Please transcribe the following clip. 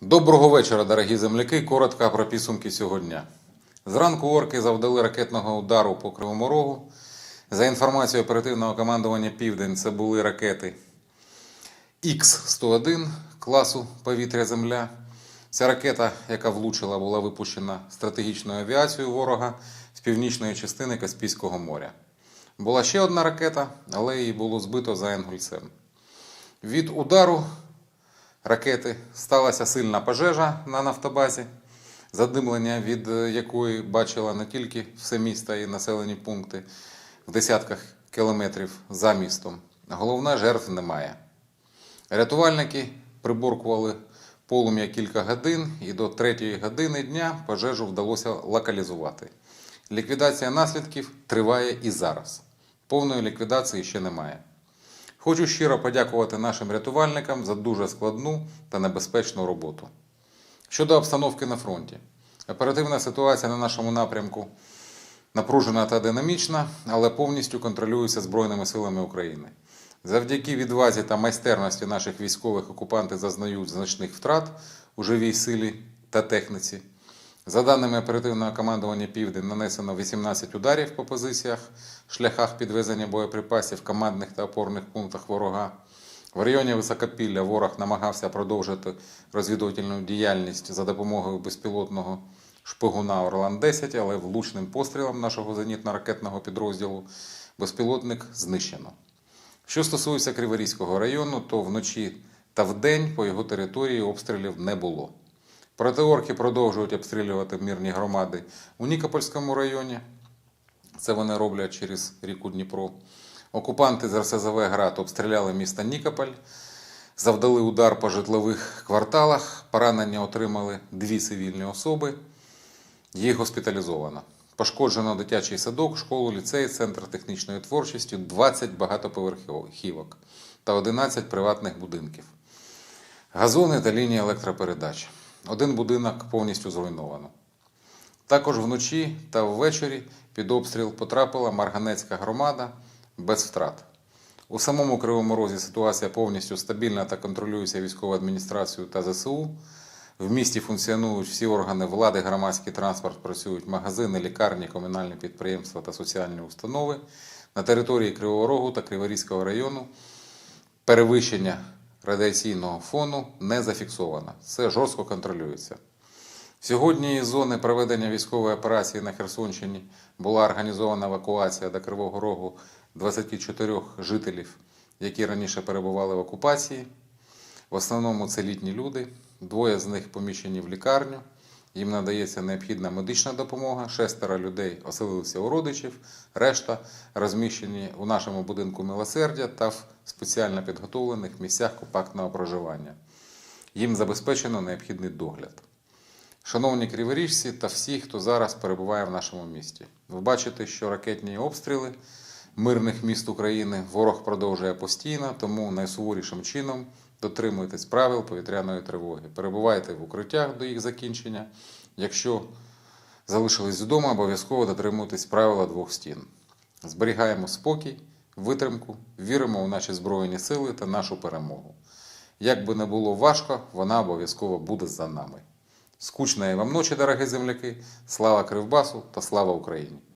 Доброго вечора, дорогі земляки. Коротко про підсумки сьогодні. Зранку орки завдали ракетного удару по Кривому Рогу. За інформацією оперативного командування Південь, це були ракети Х-101 класу повітря-земля. Ця ракета, яка влучила, була випущена стратегічною авіацією ворога з північної частини Каспійського моря. Була ще одна ракета, але її було збито за Енгульцем. Від удару ракети сталася сильна пожежа на нафтобазі, задимлення від е, якої бачила не тільки все місто і населені пункти в десятках кілометрів за містом. Головне, жертв немає. Рятувальники приборкували полум'я кілька годин, і до третьої години дня пожежу вдалося локалізувати. Ліквідація наслідків триває і зараз. Повної ліквідації ще немає. Хочу щиро подякувати нашим рятувальникам за дуже складну та небезпечну роботу. Щодо обстановки на фронті, оперативна ситуація на нашому напрямку напружена та динамічна, але повністю контролюється Збройними силами України. Завдяки відвазі та майстерності наших військових окупанти зазнають значних втрат у живій силі та техніці. За даними оперативного командування Південь, нанесено 18 ударів по позиціях, шляхах підвезення боєприпасів, командних та опорних пунктах ворога. В районі Високопілля ворог намагався продовжити розвідувальну діяльність за допомогою безпілотного шпигуна Орлан-10, але влучним пострілом нашого зенітно-ракетного підрозділу безпілотник знищено. Що стосується Криворізького району, то вночі та вдень по його території обстрілів не було. Проте орки продовжують обстрілювати мирні громади у Нікопольському районі. Це вони роблять через ріку Дніпро. Окупанти з РСЗВ Град обстріляли місто Нікополь, завдали удар по житлових кварталах, поранення отримали дві цивільні особи, їх госпіталізовано. Пошкоджено дитячий садок, школу, ліцей, центр технічної творчості, 20 багатоповерхівок та 11 приватних будинків. Газони та лінії електропередач. Один будинок повністю зруйновано. Також вночі та ввечері під обстріл потрапила Марганецька громада без втрат. У самому Кривому Розі ситуація повністю стабільна та контролюється військовою адміністрацією та ЗСУ. В місті функціонують всі органи влади, громадський транспорт, працюють магазини, лікарні, комунальні підприємства та соціальні установи. На території Кривого Рогу та Криворізького району перевищення радіаційного фону не зафіксовано. Це жорстко контролюється. Сьогодні із зони проведення військової операції на Херсонщині була організована евакуація до Кривого Рогу 24 жителів, які раніше перебували в окупації. В основному це літні люди. Двоє з них поміщені в лікарню. Їм надається необхідна медична допомога. Шестеро людей оселилися у родичів, решта розміщені у нашому будинку милосердя та в спеціально підготовлених місцях компактного проживання. Їм забезпечено необхідний догляд. Шановні криворіжці та всі, хто зараз перебуває в нашому місті, ви бачите, що ракетні обстріли мирних міст України ворог продовжує постійно, тому найсуворішим чином дотримуйтесь правил повітряної тривоги. Перебувайте в укриттях до їх закінчення. Якщо залишились вдома, обов'язково дотримуйтесь правила двох стін. Зберігаємо спокій, витримку, віримо у наші Збройні сили та нашу перемогу. Як би не було важко, вона обов'язково буде за нами. Скучної вам ночі, дорогі земляки! Слава Кривбасу та слава Україні!